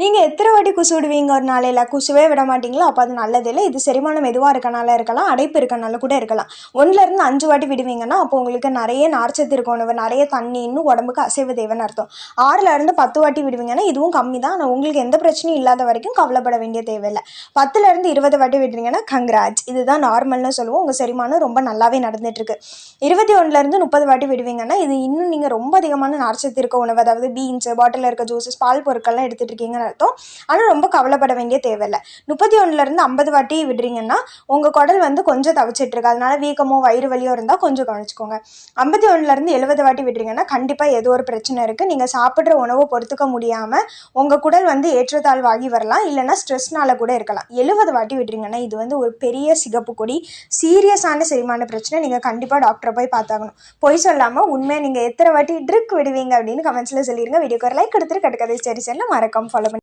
நீங்கள் எத்தனை வாட்டி குசு விடுவீங்க ஒரு நாளையில்? குசுவே விட மாட்டீங்களா? அப்போ அது நல்லதில்லை. இது செரிமானம் எதுவாக இருக்கனால இருக்கலாம். அடைப்பு இருக்கனால கூட இருக்கலாம். ஒன்றுலேருந்து அஞ்சு வாட்டி விடுவீங்கன்னா அப்போ உங்களுக்கு நிறைய நார்ச்சத்து இருக்க உணவு நிறைய தண்ணி இன்னும் உடம்புக்கு அசைவு தேவைன்னு அர்த்தம். ஆறுலேருந்து பத்து வாட்டி விடுவீங்கன்னா இதுவும் கம்மி தான் ஆனால் உங்களுக்கு எந்த பிரச்சனையும் இல்லாத வரைக்கும் கவலைப்பட வேண்டிய தேவையில்லை. பத்துலேருந்து இருபது வாட்டி விடுறீங்கன்னா கங்க்ராட்ஸ் இதுதான் நார்மல்னு சொல்லுவோம். உங்கள் செரிமானம் ரொம்ப நல்லாவே நடந்துட்டுருக்கு. இருபத்தி ஒன்றுலேருந்து முப்பது வாட்டி விடுவீங்கன்னா இது இன்னும் நீங்கள் ரொம்ப அதிகமான நார்ச்சத்து இருக்க உணவு அதாவது பீன்ஸ் பாட்டிலில் இருக்க ஜூஸஸ் பால் பொருட்கள்லாம் எடுத்துகிட்டு இருக்கீங்க அர்த்தம். ஆனால் ரொம்ப கவலைப்பட வேண்டிய தேவையில்லை. முப்பத்தி ஒன்றுலேருந்து ஐம்பது வாட்டி விடுறீங்கன்னா உங்கள் குடல் வந்து கொஞ்சம் தவிச்சிட்ருக்கு அதனால வீக்கமோ வயிறு வலியோ இருந்தால் கொஞ்சம் கவனிச்சுக்கோங்க. ஐம்பத்தி ஒன்றுலேருந்து எழுபது வாட்டி விடுறீங்கன்னா கண்டிப்பாக ஏதோ ஒரு பிரச்சனை இருக்குது நீங்கள் சாப்பிட்ற உணவை பொறுத்துக்க முடியாமல் உங்கள் குடல் வந்து ஏற்றத்தாழ்வாகி வரலாம். இல்லைன்னா ஸ்ட்ரெஸ்னால கூட இருக்கலாம். எழுபது வாட்டி விடுறீங்கன்னா இது வந்து ஒரு பெரிய சிகப்பு கொடி சீரியஸான செரிமான பிரச்சனை. நீங்கள் கண்டிப்பாக டாக்டரை போய் பார்த்தாகணும். பொய் சொல்லாமல் உண்மையாக நீங்கள் எத்தனை வாட்டி ட்ரிக் விடுவீங்க அப்படின்னு கமெண்ட்ஸில் சொல்லிடுங்க வீடியோக்கு ஒரு லைக் கொடுத்துட்டு கட்டுக்கதை சரி சரியில் மறக்காம ஃபாலோ பண்ணி